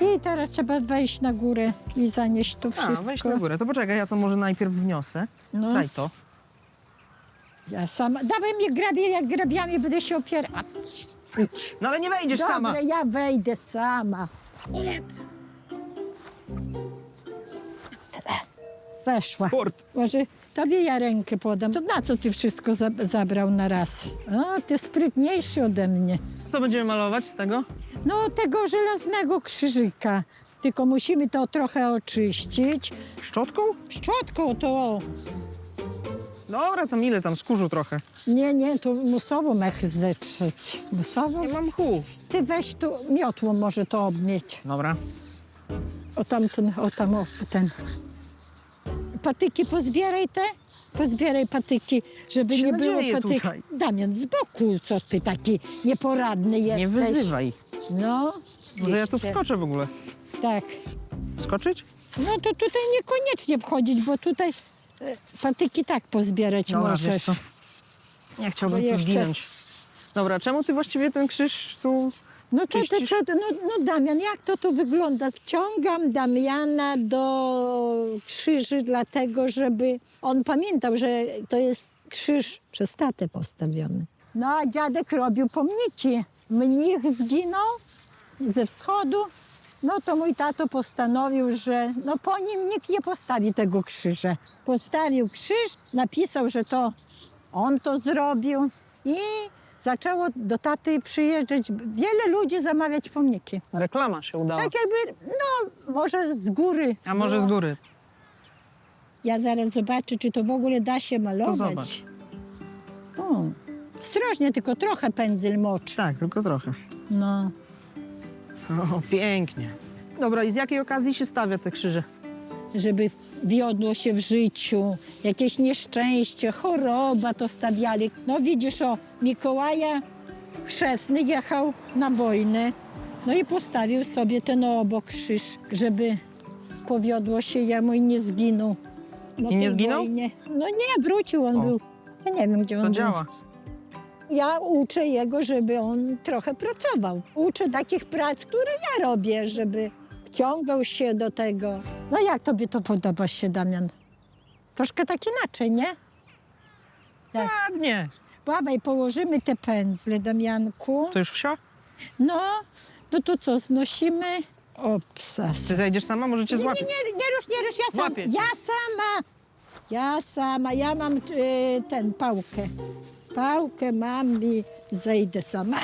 I teraz trzeba wejść na górę i zanieść to A, wszystko. weź na górę. To poczekaj, ja to może najpierw wniosę. No, Daj to. ja sama. Dawaj mnie grabie, jak grabiami będę się opierać. No ale nie wejdziesz Dobra, sama. ja wejdę sama. Nie. Weszła. Sport. Może tobie ja rękę podam. To na co ty wszystko za zabrał na raz? O, ty sprytniejszy ode mnie. Co będziemy malować z tego? No, tego żelaznego krzyżyka. Tylko musimy to trochę oczyścić. Szczotką? Szczotką to... Dobra, tam ile tam, skórzu trochę. Nie, nie, to musowo mech zetrzeć. Musowo? Nie mam mchu. Ty weź tu miotło może to obmieć. Dobra. O tamten, o tam, o ten. Patyki pozbieraj te, pozbieraj patyki, żeby Się nie było nadzieję patyk. tutaj. Damian, z boku, co ty taki nieporadny jesteś. Nie wyzywaj. No, Może ja tu jeszcze. wskoczę w ogóle. Tak. Skoczyć? No to tutaj niekoniecznie wchodzić, bo tutaj e, patyki tak pozbierać Dobra, wiesz możesz. co? Nie chciałbym Bo tu jeszcze- zginąć. Dobra, czemu ty właściwie ten krzyż tu... No to, to, Czyścisz? to, no, no Damian, jak to tu wygląda? Wciągam Damiana do krzyży, dlatego żeby on pamiętał, że to jest krzyż przez tatę postawiony. No a dziadek robił pomniki. Mnich zginął ze wschodu, no to mój tato postanowił, że no po nim nikt nie postawi tego krzyża. Postawił krzyż, napisał, że to on to zrobił i zaczęło do taty przyjeżdżać wiele ludzi zamawiać pomniki. Reklama się udała. Tak jakby, no może z góry. A może było. z góry? Ja zaraz zobaczę, czy to w ogóle da się malować. zobacz. O, ostrożnie, tylko trochę pędzel mocz. Tak, tylko trochę. No, O, pięknie. Dobra, i z jakiej okazji się stawia te krzyże? Żeby wiodło się w życiu, jakieś nieszczęście, choroba to stawiali. No widzisz, o, Mikołaja Chrzestny jechał na wojnę, no i postawił sobie ten obok krzyż, żeby powiodło się jemu i nie zginął. I nie zginął? Wojnie. No nie, wrócił, on O. był, ja nie wiem, gdzie on To był. działa. Ja uczę jego, żeby on trochę pracował. Uczę takich prac, które ja robię, żeby wciągał się do tego. No jak tobie to podoba się, Damian? Troszkę tak inaczej, nie? Tak. Ładnie. Dawaj, położymy te pędzle, Damianku. To już wsio? No, no to co, znosimy? Opsa. Ty zejdziesz sama? Może cię Nie, nie, nie, nie rusz, nie rusz, ja sama. Złapię cię. Ja sama. Ja sama, ja mam y, ten, pałkę. Pałkę mam i zejdę sama.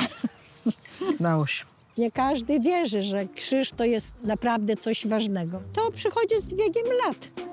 Dało się. Nie każdy wierzy, że krzyż to jest naprawdę coś ważnego. To przychodzi z biegiem lat.